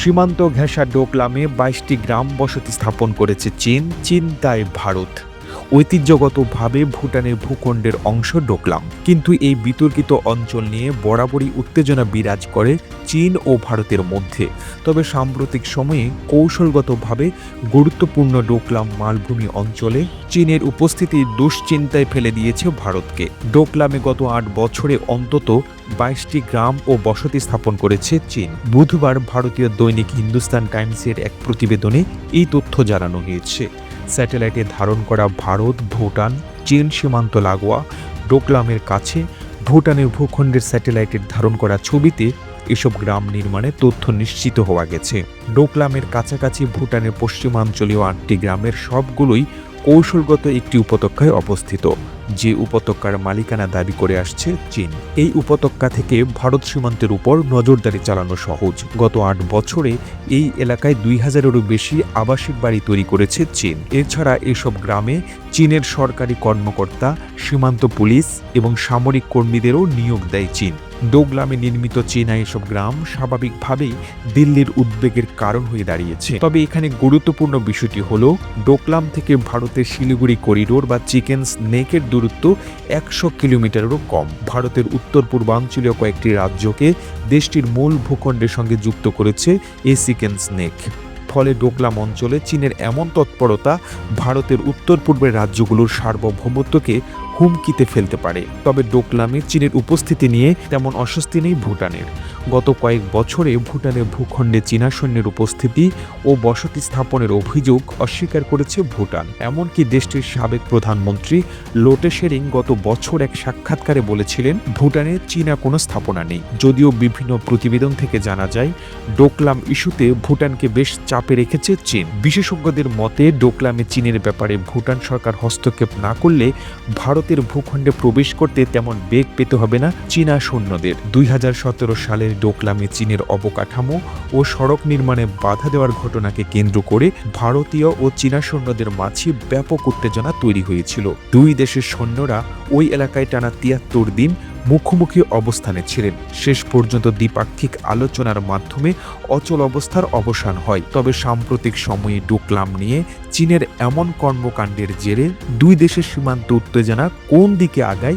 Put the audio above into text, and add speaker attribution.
Speaker 1: সীমান্ত ঘেঁষা ডোকলামে বাইশটি গ্রাম বসতি স্থাপন করেছে চীন চিন্তায় ভারত। ঐতিহ্যগতভাবে ভুটানের ভূখণ্ডের অংশ ডোকলাম। কিন্তু এই বিতর্কিত অঞ্চল নিয়ে বরাবরই উত্তেজনা বিরাজ করে চীন ও ভারতের মধ্যে। তবে সাম্প্রতিক সময়ে কৌশলগতভাবে গুরুত্বপূর্ণ ডোকলাম মালভূমি অঞ্চলে চীনের উপস্থিতি দুশ্চিন্তায় ফেলে দিয়েছে ভারতকে। ডোকলামে গত আট বছরে অন্তত বাইশটি গ্রাম ও বসতি স্থাপন করেছে চীন। বুধবার ভারতীয় দৈনিক হিন্দুস্তান টাইমসের এক প্রতিবেদনে এই তথ্য জানানো হয়েছে। স্যাটেলাইটে ধারণ করা ভারত, ভুটান, চীন সীমান্ত লাগোয়া, ডোকলামের কাছে ভুটানের ভূখণ্ডের স্যাটেলাইটের ধারণ করা ছবিতে এসব গ্রাম নির্মাণে তথ্য নিশ্চিত হওয়া গেছে। ডোকলামের কাছাকাছি ভুটানের পশ্চিমাঞ্চলীয় আটটি গ্রামের সবগুলোই কৌশলগত একটি উপত্যকায় অবস্থিত, যে উপত্যকার মালিকানা দাবি করে আসছে চীন। এই উপত্যকা থেকে ভারত সীমান্তের উপর নজরদারি চালানো সহজ। গত আট বছরে এই এলাকায় দুই হাজারেরও বেশি আবাসিক বাড়ি তৈরি করেছে চীন। এছাড়া এসব গ্রামে চীনের সরকারি কর্মকর্তা, সীমান্ত পুলিশ এবং সামরিক কর্মীদেরও নিয়োগ দেয় চীন। ডোগলামে নির্মিত চীনা এসব গ্রাম স্বাভাবিকভাবেই দিল্লির উদ্বেগের কারণ হয়ে দাঁড়িয়েছে। তবে এখানে গুরুত্বপূর্ণ বিষয়টি হল ডোকলাম থেকে ভারতের শিলিগুড়ি করিডোর বা চিকেন স্নেকের দূরত্ব একশো কিলোমিটারেরও কম। ভারতের উত্তর পূর্বাঞ্চলীয় কয়েকটি রাজ্যকে দেশটির মূল ভূখণ্ডের সঙ্গে যুক্ত করেছে এই চিকেন স্নেক। ফলে ডোকলাম অঞ্চলে চীনের এমন তৎপরতা ভারতের উত্তর পূর্বের রাজ্যগুলোর সার্বভৌমত্বকে হুমকিতে ফেলতে পারে। তবে ডোকলামে চীনের উপস্থিতি নিয়ে তেমন অস্বস্তি নেই ভুটানের। গত কয়েক বছরে ভুটানের ভূখণ্ডে চীনা সৈন্যের উপস্থিতি ও বসতি স্থাপনের অভিযোগ অস্বীকার করেছে ভুটান। এমনকি দেশটির সাবেক প্রধানমন্ত্রী লোটে শেরিং গত বছর এক সাক্ষাৎকারে বলেছিলেন, ভুটানে চীনা কোনো স্থাপনা নেই। যদিও বিভিন্ন প্রতিবেদন থেকে জানা যায়, ডোকলাম ইস্যুতে ভুটানকে বেশ চাপে রেখেছে চীন। বিশেষজ্ঞদের মতে, ডোকলামে চীনের ব্যাপারে ভুটান সরকার হস্তক্ষেপ না করলে ভারতের ভূখণ্ডে প্রবেশ করতে তেমন বেগ পেতে হবে না চীনা সৈন্যদের। দুই হাজার সতেরো সালের ডোকলামে চীনের অবকাঠামো ও সড়ক নির্মাণে বাধা দেওয়ার ঘটনাকে কেন্দ্র করে ভারতীয় ও চীনা সৈন্যদের মাঝে ব্যাপক উত্তেজনা তৈরি হয়েছিল। দুই দেশের সৈন্যরা ওই এলাকায় টানা তিয়াত্তর দিন মুখোমুখি অবস্থানে ছিলেন। শেষ পর্যন্ত দ্বিপাক্ষিক আলোচনার মাধ্যমে অচল অবস্থার অবসান হয়। তবে সাম্প্রতিক সময়ে ডোকলাম নিয়ে চীনের এমন কর্মকাণ্ডের জেরে দুই দেশের সীমান্ত উত্তেজনা কোন দিকে আগায়